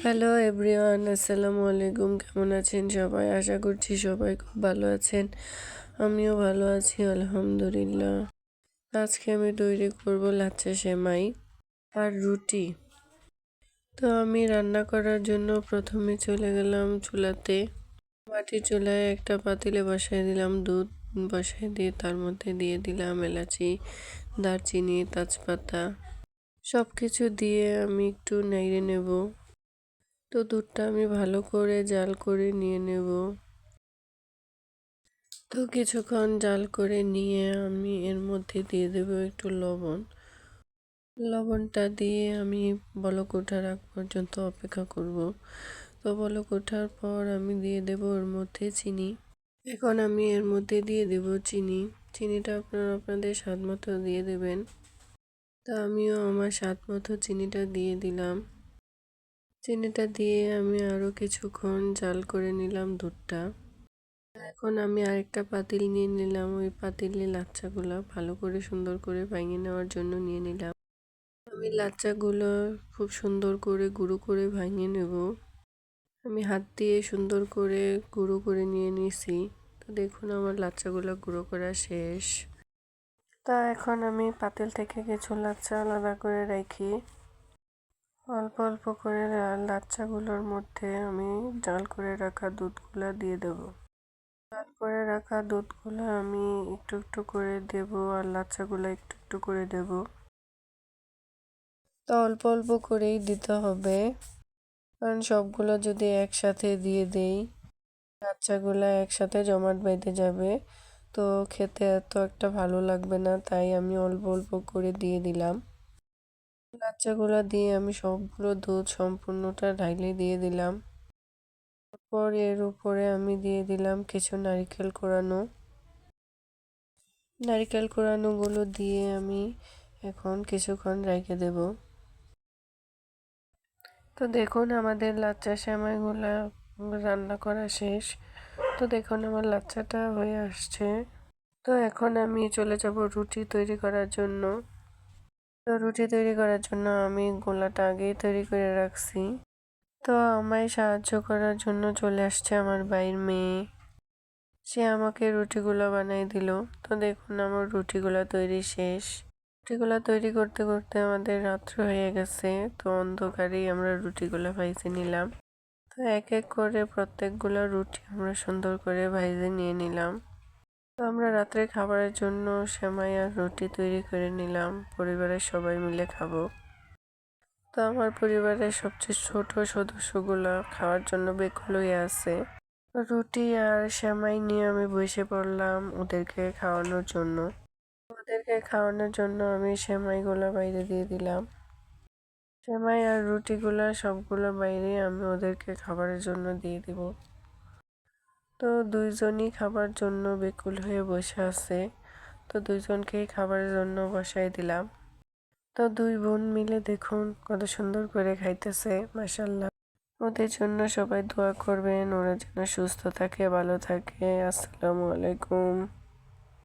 Hello everyone আসসালামু আলাইকুম কেমন আছেন সবাই? আশা করছি সবাই খুব ভালো আছেন। আমিও ভালো আছি, আলহামদুলিল্লাহ। আজকে আমি তৈরি করব লাচ্চা সেমাই আর রুটি। তো আমি রান্না করার জন্য প্রথমে চলে গেলাম চুলাতে। মাটির চুলায় একটা পাতিলে বসাই দিলাম দুধ বসাই দিয়ে তার মধ্যে দিয়ে দিলাম এলাচি, দারচিনি, তেজপাতা। সব কিছু দিয়ে আমি একটু নেড়ে নেব। তো দুধটা আমি ভালো করে জাল করে নিয়ে নেব। তো কিছুক্ষণ জাল করে নিয়ে আমি এর মধ্যে দিয়ে দেব একটু লবণ। লবণটা দিয়ে আমি বলক ওঠার আগ পর্যন্ত অপেক্ষা করব। তো বলক ওঠার পর আমি দিয়ে দেব ওর মধ্যে চিনি। এখন আমি এর মধ্যে দিয়ে দেব চিনি। চিনিটা আপনারা আপনাদের স্বাদ মতো দিয়ে দেবেন। তা আমিও আমার স্বাদ মতো চিনিটা দিয়ে দিলাম। চিনিটা দিয়ে আমি আরও কিছুক্ষণ জাল করে নিলাম দুধটা। এখন আমি আরেকটা পাতিল নিয়ে নিলাম, ওই পাতিলে লাচ্চাগুলো ভালো করে সুন্দর করে ভাঙিয়ে নেওয়ার জন্য নিয়ে নিলাম। আমি লাচ্চাগুলো খুব সুন্দর করে গুঁড়ো করে ভাঙিয়ে নেব। আমি হাত দিয়ে সুন্দর করে গুঁড়ো করে নিয়ে নিছি। তো দেখুন আমার লাচ্চাগুলো গুঁড়ো করা শেষ। তা এখন আমি পাতিল থেকে কিছু লাচ্চা আলাদা করে রাখি। অল্প অল্প করে লাচ্চাগুলোর মধ্যে আমি জাল করে রাখা দুধগুলো দিয়ে দেব। জাল করে রাখা দুধগুলো আমি একটু একটু করে দেব আর লাচ্চাগুলো একটু একটু করে দেব। তো অল্প অল্প করেই দিতে হবে। কারণ সবগুলো যদি একসাথে দিয়ে দেই লাচ্চাগুলো একসাথে জমাট বেঁধে যাবে। তো খেতে এত একটা ভালো লাগবে না, তাই আমি অল্প অল্প করে দিয়ে দিলাম। বাচ্চাগুলো দিয়ে আমি সবগুলো দুধ সম্পূর্ণটা ঢাইলে দিয়ে দিলাম। তারপর এর উপরে আমি দিয়ে দিলাম কিছু নারিকেল কোরানো। নারিকেল কোরানোগুলো দিয়ে আমি এখন কিছুক্ষণ রেখে দেব। তো দেখুন, আমাদের লাচ্চা সেমাইগুলো রান্না করা শেষ। তো দেখুন, আমার লাচ্চাটা হয়ে আসছে। তো এখন আমি চলে যাব রুটি তৈরি করার জন্য। তো রুটি তৈরি করার জন্য আমি গোলাটা আগেই তৈরি করে রাখছি। তো আমায় সাহায্য করার জন্য চলে আসছে আমার বাইর মেয়ে। সে আমাকে রুটিগুলো বানাই দিল। তো দেখুন আমার রুটিগুলো তৈরি শেষ। রুটিগুলো তৈরি করতে করতে আমাদের রাত্র হয়ে গেছে। তো অন্ধকারেই আমরা রুটিগুলো ভাইজে নিলাম। তো এক এক করে প্রত্যেকগুলো রুটি আমরা সুন্দর করে ভাইজে নিয়ে নিলাম। তো আমরা রাত্রে খাবারের জন্য সেমাই আর রুটি তৈরি করে নিলাম। পরিবারের সবাই মিলে খাব। তো আমার পরিবারের সবচেয়ে ছোট সদস্যগুলো খাওয়ার জন্য বেকুল হয়ে আছে। রুটি আর সেমাই নিয়ে আমি বসে পড়লাম ওদেরকে খাওয়ানোর জন্য। ওদেরকে খাওয়ানোর জন্য আমি সেমাইগুলো বাইরে দিয়ে দিলাম। সেমাই আর রুটিগুলো সবগুলো বাইরে আমি ওদেরকে খাবারের জন্য দিয়ে দিব। তো দুইজনই খাবার জন্য বেকুল হয়ে বসে আছে। তো দুইজনকেই খাবারের জন্য বসাই দিলাম। তো দুই বোন মিলে দেখুন কত সুন্দর করে খাইতেছে মাসাল্লাহ ওদের জন্য সবাই দোয়া করবেন, ওরা যেন সুস্থ থাকে, ভালো থাকে। আসসালামু আলাইকুম।